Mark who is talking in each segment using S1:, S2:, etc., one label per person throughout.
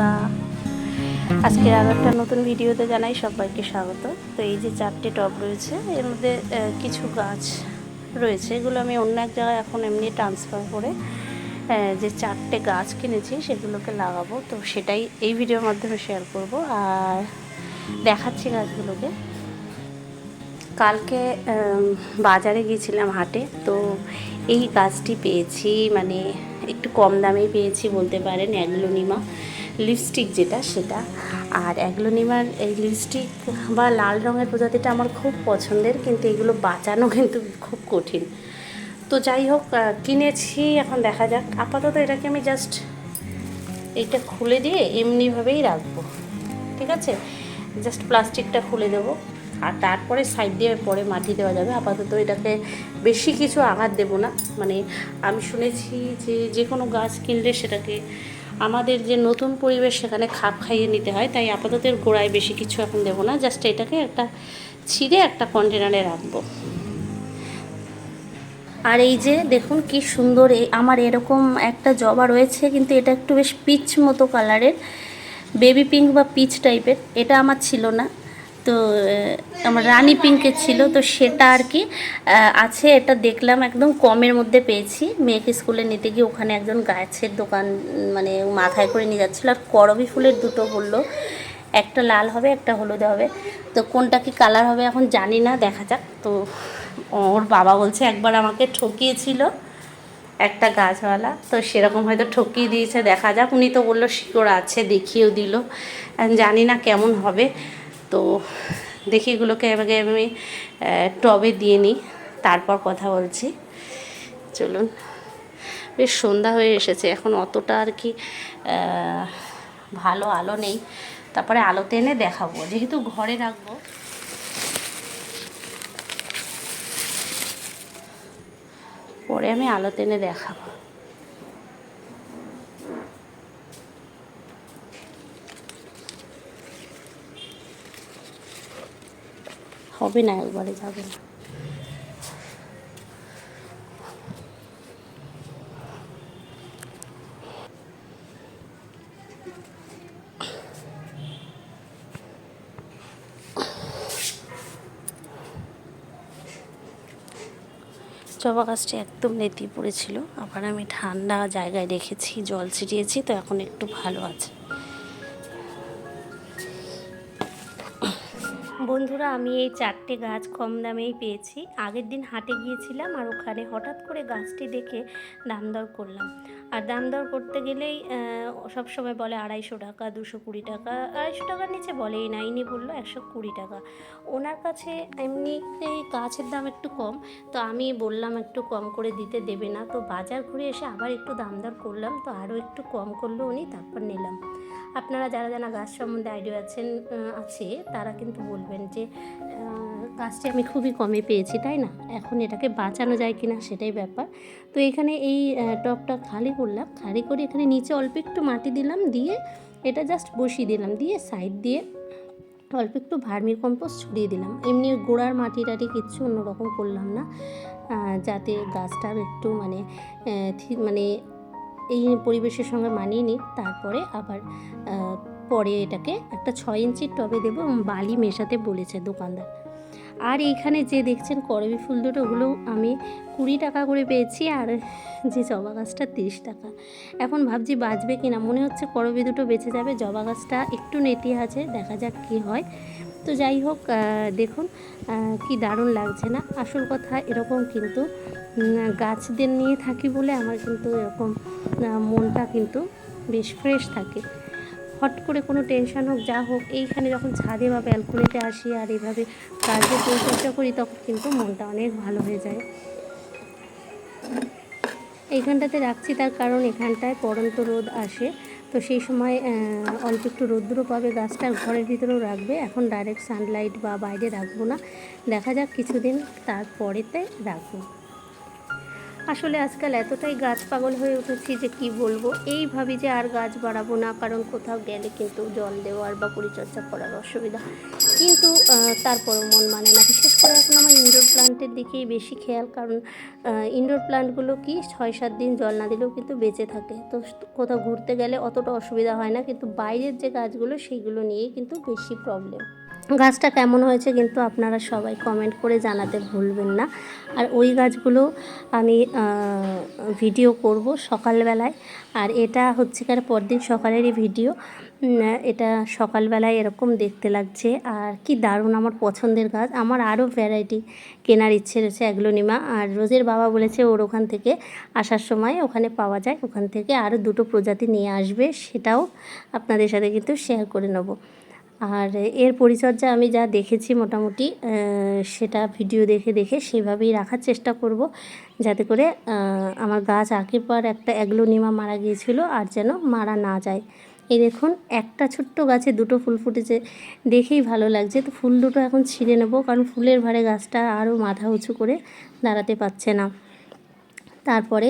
S1: বন্ধুরা, আজকের আরও একটা নতুন ভিডিওতে জানাই সবাইকে স্বাগত। তো এই যে চারটে টব রয়েছে, এর মধ্যে কিছু গাছ রয়েছে, এগুলো আমি অন্য এক জায়গায় এখন এমনি ট্রান্সফার করে যে চারটে গাছ কিনেছি সেগুলোকে লাগাবো। তো সেটাই এই ভিডিওর মাধ্যমে শেয়ার করব। আর দেখাচ্ছি গাছগুলোকে। কালকে বাজারে গিয়েছিলাম হাটে, তো এই গাছটি পেয়েছি মানে একটু কম দামেই পেয়েছি বলতে পারেন অ্যাগ্লোনিমা লিপস্টিক যেটা, সেটা। আর অ্যাগ্লোনিমার এই লিপস্টিক বা লাল রঙের প্রজাতিটা আমার খুব পছন্দের, কিন্তু এগুলো বাঁচানো কিন্তু খুব কঠিন। তো যাই হোক কিনেছি, এখন দেখা যাক। আপাতত এটাকে আমি জাস্ট এইটা খুলে দিয়ে এমনিভাবেই রাখব। ঠিক আছে? জাস্ট প্লাস্টিকটা খুলে দেবো। আর তারপরে সাইড দিয়ে পরে মাটি দেওয়া যাবে। আপাতত এটাকে বেশি কিছু আঘাত দেবো না। মানে আমি শুনেছি যে যে কোনো গাছ কিনলে সেটাকে আমাদের যে নতুন পরিবেশ সেখানে খাপ খাইয়ে নিতে হয়, তাই আপাতত গোড়ায় বেশি কিছু এখন দেবো না জাস্ট এটাকে একটা ছিঁড়ে একটা কন্টেনারে রাখব। আর এই যে দেখুন কি সুন্দর এই আমার এরকম একটা জবা রয়েছে, কিন্তু এটা একটু বেশ পিচ মতো কালারের বেবি পিঙ্ক বা পিচ টাইপের এটা আমার ছিল না। তো আমার রানী পিঙ্কের ছিল, তো সেটা আর কি আছে, এটা দেখলাম, একদম কমের মধ্যে পেয়েছি। মেয়েকে স্কুলে নিতে গিয়ে ওখানে একজন গাছের দোকান মানে মাথায় করে নিয়ে যাচ্ছিল। আর করবি ফুলের দুটো বলল, একটা লাল হবে, একটা হলুদে হবে। তো কোনটা কি কালার হবে এখন জানি না, দেখা যাক। তো ওর বাবা বলছে, একবার আমাকে ঠকিয়েছিল একটা গাছওয়ালা, তো সেরকম হয়তো ঠকিয়ে দিয়েছে, দেখা যাক। উনি তো বলল শিকড় আছে, দেখিয়েও দিল। জানি না কেমন হবে। তো দেখি এগুলোকে আগে আমি টবে দিয়ে নিই, তারপর কথা বলছি। চলুন। বেশ সন্ধ্যা হয়ে এসেছে, এখন অতটা আর কি ভালো আলো নেই। তারপরে আলোতে এনে দেখাবো, যেহেতু ঘরে রাখব। পরে আমি আলোতে এনে দেখাবো। হবে না, একবারে যাবে না। জবা গাছটি একদম নেতি পড়েছিল। আবার আমি ঠান্ডা জায়গায় রেখেছি, জল ছিটিয়েছি, তো এখন একটু ভালো আছে। বন্ধুরা, আমি এই চারটে গাছ কম দামেই পেয়েছি। আগের দিন হাটে গিয়েছিলাম আর ওখানে হঠাৎ করে গাছটি দেখে দাম দর করলাম। আর দাম দর করতে গেলেই সব সময় বলে আড়াইশো টাকা, দুশো কুড়ি টাকা, আড়াইশো টাকার নিচে বলেই না, ইনি বলল একশো কুড়ি টাকা। ওনার কাছে এমনি গাছের দাম একটু কম, তো আমি বললাম একটু কম করে দিতে দেবে না, তো বাজার ঘুরে এসে আবার একটু দাম দর করলাম, তো আরও একটু কম করল উনি, তারপর নিলাম। আপনারা যারা যারা গাছ সম্বন্ধে আইডিয়া আছেন আছে, তারা কিন্তু বলবেন যে গাছটি আমি খুবই কমে পেয়েছি, তাই না? এখন এটাকে বাঁচানো যায় কি না সেটাই ব্যাপার। তো এখানে এই টবটা খালি করলাম, খালি করে এখানে নিচে অল্প একটু মাটি দিলাম, দিয়ে এটা জাস্ট বসিয়ে দিলাম, দিয়ে সাইড দিয়ে অল্প একটু ভার্মি কম্পোস্ট ছড়িয়ে দিলাম। এমনি গোড়ার মাটি টাটি কিচ্ছু অন্যরকম করলাম না যাতে গাছটার একটু মানে মানে এই পরিবেশের সঙ্গে মানিয়ে নিই তারপরে আবার পরে এটাকে একটা ছয় ইঞ্চির টবে দেবো বালি মেশাতে বলেছে দোকানদার। আর এইখানে যে দেখছেন করবি ফুল দুটো, ওগুলো আমি কুড়ি টাকা করে পেয়েছি আর যে জবা গাছটা তিরিশ টাকা। এখন ভাবছি বাঁচবে কি না মনে হচ্ছে করবি দুটো বেঁচে যাবে। জবা গাছটা একটু নেতি আছে, দেখা যাক কি হয়। তো যাই হোক দেখুন কি দারুণ লাগছে না। আসল কথা এরকম কিন্তু গাছদের নিয়ে থাকি বলে আমার কিন্তু এরকম মনটা কিন্তু বেশ ফ্রেশ থাকে। করে কোনো টেনশন হোক, যা হোক, এইখানে যখন ছাদে বা ব্যালকনিতে আসি আর এইভাবে কাজে পরিচর্যা করি, তখন কিন্তু মনটা অনেক ভালো হয়ে যায়। এইখানটাতে রাখছি তার কারণ এখানটায় পড়ন্ত রোদ আসে। তো সেই সময় অল্প একটু রোদ্র পাবে, গাছটা ঘরের ভিতরেও রাখবে। এখন ডাইরেক্ট সানলাইট বা বাইরে রাখব না। দেখা যাক কিছুদিন তারপরেতে রাখব। আসলে আজকাল এতটাই গাছ পাগল হয়ে উঠেছি যে কি বলব? এই ভাবি যে আর গাছ বাড়াবো না, কারণ কোথাও গেলে কিন্তু জল দেওয়ার বা পরিচর্যা করার অসুবিধা। কিন্তু তারপরও মন মানে না। বিশেষ করে এখন আমার ইনডোর প্লান্টের দিকেই বেশি খেয়াল, কারণ ইনডোর প্লান্টগুলো কি ছয় সাত দিন জল না দিলেও কিন্তু বেঁচে থাকে। তো কোথাও ঘুরতে গেলে অতটা অসুবিধা হয় না, কিন্তু বাইরের যে গাছগুলো, সেইগুলো নিয়েই কিন্তু বেশি প্রবলেম গাছটা কেমন হয়েছে কিন্তু আপনারা সবাই কমেন্ট করে জানাতে ভুলবেন না। আর ওই গাছগুলো আমি ভিডিও করব সকালবেলায়। আর এটা হচ্ছে কার পরদিন সকালেরই ভিডিও এটা সকালবেলায় এরকম দেখতে লাগছে। আর কি দারুণ আমার পছন্দের গাছ। আমার আরও ভ্যারাইটি কেনার ইচ্ছে রয়েছে অ্যাগ্লোনিমা আর রোজের বাবা বলেছে ওর ওখান থেকে আসার সময় ওখানে পাওয়া যায়। ওখান থেকে আরও দুটো প্রজাতি নিয়ে আসবে, সেটাও আপনাদের সাথে কিন্তু শেয়ার করে নেব। আর এর পরিচর্যা আমি যা দেখেছি মোটামুটি সেটা ভিডিও দেখে দেখে সেভাবেই রাখার চেষ্টা করব। যাতে করে আমার গাছ আগের পর একটা অ্যাগ্লোনিমা মারা গিয়েছিল আর যেন মারা না যায়। এই দেখুন, একটা ছোট্ট গাছে দুটো ফুল ফুটেছে। দেখেই ভালো লাগছে। তো ফুল দুটো এখন ছিঁড়ে নেব, কারণ ফুলের ভারে গাছটা আরও মাথা উঁচু করে দাঁড়াতে পারছে না। তারপরে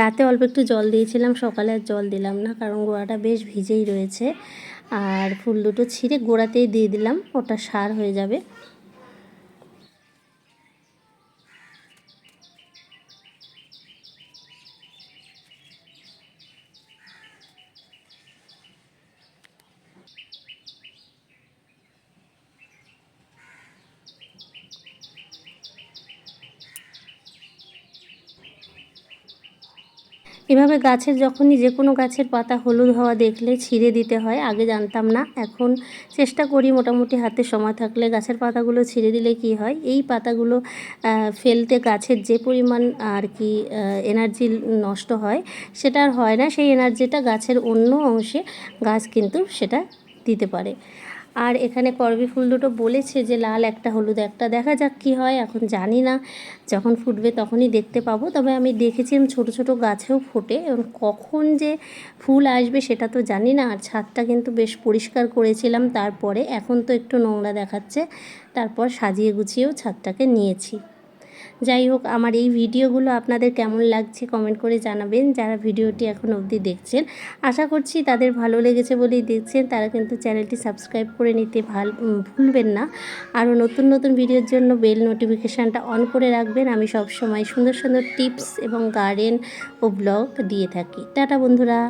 S1: রাতে অল্প একটু জল দিয়েছিলাম, সকালে আর জল দিলাম না, কারণ গোড়াটা বেশ ভিজেই রয়েছে। আর ফুল দুটো ছিঁড়ে গোড়াতেই দিয়ে দিলাম ওটা সার হয়ে যাবে। এভাবে গাছের যখনই যে কোনো গাছের পাতা হলুদ হওয়া দেখলে ছিঁড়ে দিতে হয়, আগে জানতাম না। এখন চেষ্টা করি মোটামুটি হাতে সময় থাকলে গাছের পাতাগুলো ছিঁড়ে দিলে কি হয়? এই পাতাগুলো ফেলতে গাছের যে পরিমাণ, আর কি এনার্জি নষ্ট হয়, সেটা আর হয় না। সেই এনার্জিটা গাছের অন্য অংশে, গাছ কিন্তু সেটা দিতে পারে। আর এখানে করবি ফুল দুটো বলেছে যে, লাল একটা, হলুদ একটা। দেখা যাক কি হয়, এখন জানি না। যখন ফুটবে তখনই দেখতে পাবো। তবে আমি দেখেছিলাম ছোট ছোট গাছেও ফোটে। এবং কখন যে ফুল আসবে সেটা তো জানি না। আর ছাদটা কিন্তু বেশ পরিষ্কার করেছিলাম তারপরে। এখন তো একটু নোংরা দেখাচ্ছে। তারপর সাজিয়ে গুছিয়েও ছাদটাকে নিয়েছি। যাই হোক, আমার এই ভিডিওগুলো আপনাদের কেমন লাগছে কমেন্ট করে জানাবেন। যারা ভিডিওটি এখন অবধি দেখছেন, আশা করছি তাদের ভালো লেগেছে বলেই দেখছেন। তারা কিন্তু চ্যানেলটি সাবস্ক্রাইব করে নিতে ভালো ভুলবেন না। আরও নতুন নতুন ভিডিওর জন্য বেল নোটিফিকেশানটা অন করে রাখবেন। আমি সব সময় সুন্দর সুন্দর টিপস এবং গার্ডেন ও ব্লগ দিয়ে থাকি। টাটা বন্ধুরা।